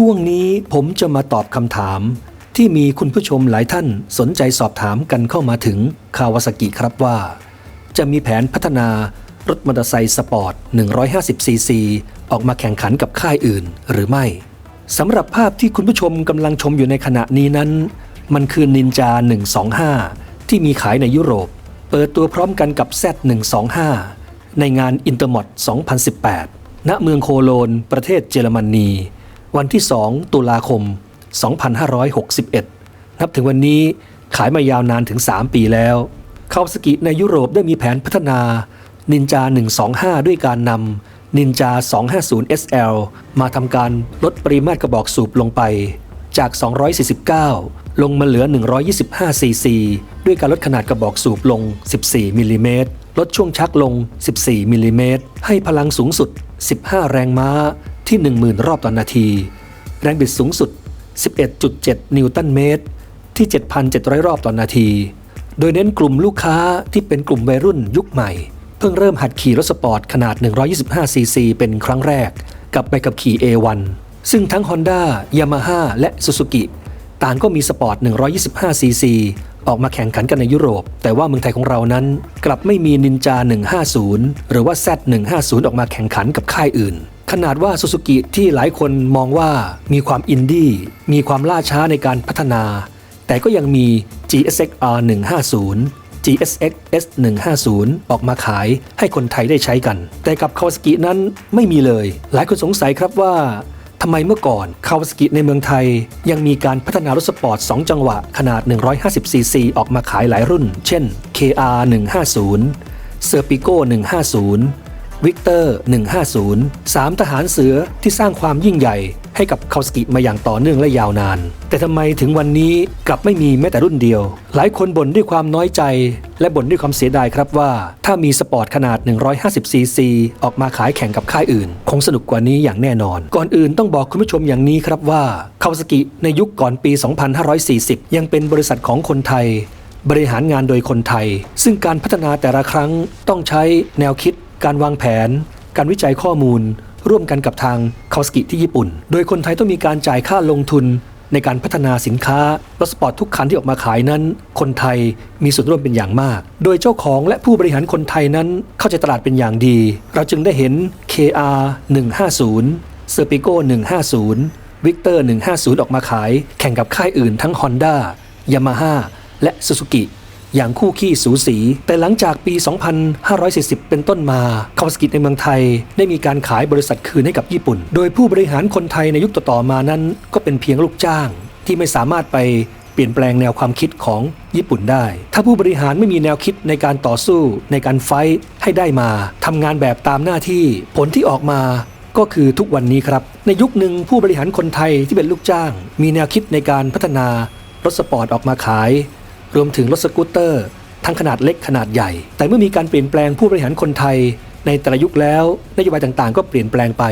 ช่วงนี้ผมจะมาตอบคำถาม ที่มีคุณผู้ชมหลายท่านสนใจสอบถามกันเข้ามาถึงคาวาซากิครับว่า จะมีแผนพัฒนารถมอเตอร์ไซค์สปอร์ต 150 ซีซี ออกมาแข่งขันกับค่ายอื่นหรือไม่สำหรับภาพที่คุณผู้ชมกำลังชมอยู่ในขณะนี้นั้น มันคือนินจา 125 ที่มีขายในยุโรป เปิดตัวพร้อมกันกับ Z125 ในงานอินเตอร์มอด2018 ณ เมืองโคโลน ประเทศเยอรมนี วันที่ 2 ตุลาคม 2561 นับถึงวันนี้ขายมายาวนานถึง 3 ปีแล้วคาวสกิในยุโรปได้มีแผนพัฒนานินจา 125 ด้วยการนำนินจา 250 SL มาทำการลดปริมาตรกระบอกสูบลงไป จาก 249 ลงมาเหลือ 125 ซีซี ด้วยการลดขนาดกระบอกสูบลง 14 มิลลิเมตร ลดช่วงชักลง 14 มิลลิเมตร ให้พลังสูงสุด 15 แรงม้า ที่ 10,000 รอบต่อนนาที แรงบิดสูงสุด 11.7 นิวตันเมตร ที่ 7,700 รอบต่อนนาที โดยเน้นกลุ่มลูกค้าที่เป็นกลุ่มวัยรุ่นยุคใหม่ เพิ่งเริ่มหัดขี่รถสปอร์ตขนาด 125 ซีซีเป็นครั้งแรก กับใบขับขี่ A1 ซึ่งทั้ง Honda, Yamaha และ Suzuki ต่างก็มีสปอร์ต 125 ซีซี ออกมาแข่งขันกันในยุโรป แต่ว่าเมืองไทยของเรานั้น กลับไม่มีนินจา 150 หรือว่า Z150 ออกมาแข่งขันกับค่ายอื่น ขนาดว่า Suzuki ที่หลายคนมองว่ามีความอินดี้มีความล่าช้าในการพัฒนา แต่ก็ยังมี GSX R150 GSX S150 ออกมาขายให้คนไทยได้ใช้กัน แต่กับ Kawasaki นั้นไม่มีเลย หลายคนสงสัยครับว่าทำไมเมื่อก่อน Kawasaki ในเมืองไทย ยังมีการพัฒนารถสปอร์ต 2 จังหวะขนาด 150ซีซีออกมาขายหลายรุ่น เช่น KR 150 Serpico 150 วิกเตอร์ 150 3 ทหารเสือที่สร้างความยิ่งใหญ่ให้กับคาวสกิมาอย่างต่อเนื่องและยาวนาน แต่ทำไมถึงวันนี้กลับไม่มีแม้แต่รุ่นเดียว หลายคนบ่นด้วยความน้อยใจ และบ่นด้วยความเสียดายครับว่า ถ้ามีสปอร์ตขนาด 150 ซีซีออกมาขายแข่งกับค่ายอื่น คงสนุกกว่านี้อย่างแน่นอน ก่อนอื่นต้องบอกคุณผู้ชมอย่างนี้ครับว่าคาวสกิในยุคก่อนปี 2540 ยังเป็นบริษัทของคนไทย บริหารงานโดยคนไทย ซึ่งการพัฒนาแต่ละครั้งต้องใช้แนวคิด การวางแผน การวิจัยข้อมูล ร่วมกันกับทางคาวสกิที่ญี่ปุ่น โดยคนไทยต้องมีการจ่ายค่าลงทุนในการพัฒนาสินค้ารถสปอร์ตทุกคันที่ออกมาขายนั้น คนไทยมีส่วนร่วมเป็นอย่างมาก โดยเจ้าของและผู้บริหารคนไทยนั้นเข้าใจตลาดเป็นอย่างดี เราจึงได้เห็น KR 150 Serpico 150 Victor 150 ออกมาขาย แข่งกับค่ายอื่นทั้ง Honda Yamaha และ Suzuki อย่างคู่ขี้สูสี แต่หลังจากปี 2540 เป็นต้นมาคาวาสกิในเมืองไทย ได้มีการขายบริษัทคืนให้กับญี่ปุ่น โดยผู้บริหารคนไทยในยุคต่อๆมานั้น ก็เป็นเพียงลูกจ้าง ที่ไม่สามารถไปเปลี่ยนแปลงแนวความคิดของญี่ปุ่นได้ ถ้าผู้บริหารไม่มีแนวคิดในการต่อสู้ ในการไฟให้ได้มาทำงานแบบตามหน้าที่ ผลที่ออกมาก็คือทุกวันนี้ครับ ในยุคหนึ่งผู้บริหารคนไทยที่เป็นลูกจ้าง มีแนวคิดในการพัฒนารถสปอร์ตออกมาขาย รวมถึงรถสกูตเตอร์ ทั้งขนาดเล็กขนาดใหญ่ แต่เมื่อมีการเปลี่ยนแปลงผู้บริหารคนไทย ในแต่ละยุคแล้วนโยบายต่างๆ ก็เปลี่ยนแปลงไป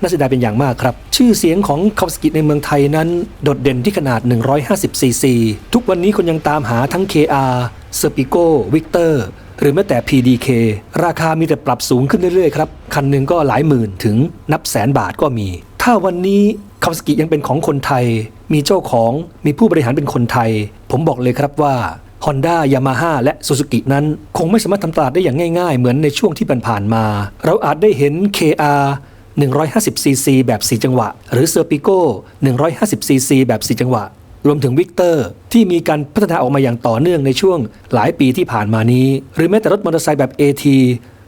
น่าเสียดายเป็นอย่างมากครับ ชื่อเสียงของคาวสกิในเมืองไทยนั้น โดดเด่นที่ขนาด 150 ซีซี ทุกวันนี้คนยังตามหาทั้ง KR s e r p i c o Victor หรือแม้แต่ PDK ราคามีแต่ปรับสูงขึ้นเรื่อยๆครับ คันหนึ่งก็หลายหมื่นถึงนับแสนบาทก็มี ถ้าวันนี้คาวสกิยังเป็นของคนไทย มีเจ้าของมีผู้บริหารเป็นคนไทย ผมบอกเลยครับว่า Honda Yamaha และ Suzuki นั้น คงไม่สามารถทำตลาดได้อย่างง่ายๆ เหมือนในช่วงที่ผ่านๆมา เราอาจได้เห็น KR 150cc แบบ 4 จังหวะ หรือ Serpico 150cc แบบ 4 จังหวะ รวมถึงวิกเตอร์ที่มีการพัฒนาออกมาอย่างต่อเนื่องในช่วงหลายปีที่ผ่านมานี้ หรือแม้แต่รถมอเตอร์ไซค์แบบ AT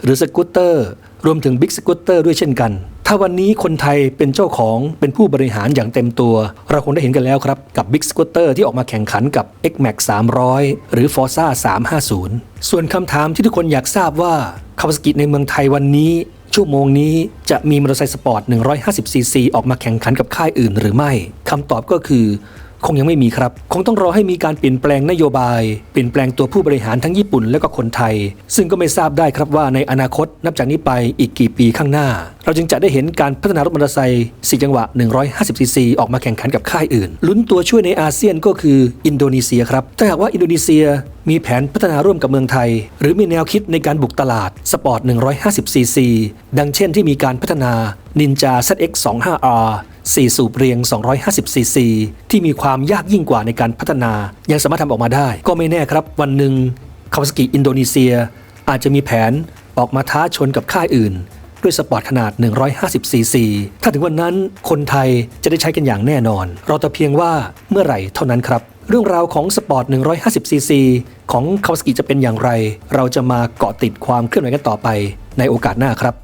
หรือสกูตเตอร์ รวมถึงบิ๊กสกูตเตอร์ด้วยเช่นกัน ถ้าวันนี้คนไทยเป็นเจ้าของเป็นผู้บริหารอย่างเต็มตัว เราคงได้เห็นกันแล้วครับ กับ Big Scooter ที่ออกมาแข่งขันกับ X-Max 300 หรือ Forza 350 ส่วนคำถามที่ทุกคนอยากทราบว่าคาวาสกิในเมืองไทยวันนี้ชั่วโมงนี้จะมีมอเตอร์ไซค์สปอร์ต 150 ซีซี ออกมาแข่งขันกับค่ายอื่นหรือไม่ คำตอบก็คือ คงยังไม่มีครับ คงต้องรอให้มีการเปลี่ยนแปลงนโยบาย เปลี่ยนแปลงตัวผู้บริหารทั้งญี่ปุ่นและก็คนไทย ซึ่งก็ไม่ทราบได้ครับว่าในอนาคตนับจากนี้ไปอีกกี่ปีข้างหน้า เราจึงจะได้เห็นการพัฒนารถมอเตอร์ไซค์4จังหวะ 150ซีซีออกมาแข่งขันกับค่ายอื่น ลุ้นตัวช่วยในอาเซียนก็คืออินโดนีเซียครับถ้าหากว่าอินโดนีเซียมีแผนพัฒนาร่วมกับเมืองไทย หรือมีแนวคิดในการบุกตลาดสปอร์ต150ซีซีดังเช่นที่มีการพัฒนา Ninja ZX25R 4 สูบเรียง 250 ซีซี ที่มีความยากยิ่งกว่าในการพัฒนา ยังสามารถทำออกมาได้ ก็ไม่แน่ครับ วันหนึ่งคาวาซากิอินโดนีเซีย อาจจะมีแผนออกมาท้าชนกับค่ายอื่น ด้วยสปอร์ตขนาด 150 ซีซี ถ้าถึงวันนั้นคนไทยจะได้ใช้กันอย่างแน่นอน เราแต่เพียงว่าเมื่อไหร่เท่านั้นครับ เรื่องราวของสปอร์ต 150 ซีซี ของคาวาซากิจะเป็นอย่างไร เราจะมาเกาะติดความเคลื่อนไหวกันต่อไปในโอกาสหน้าครับ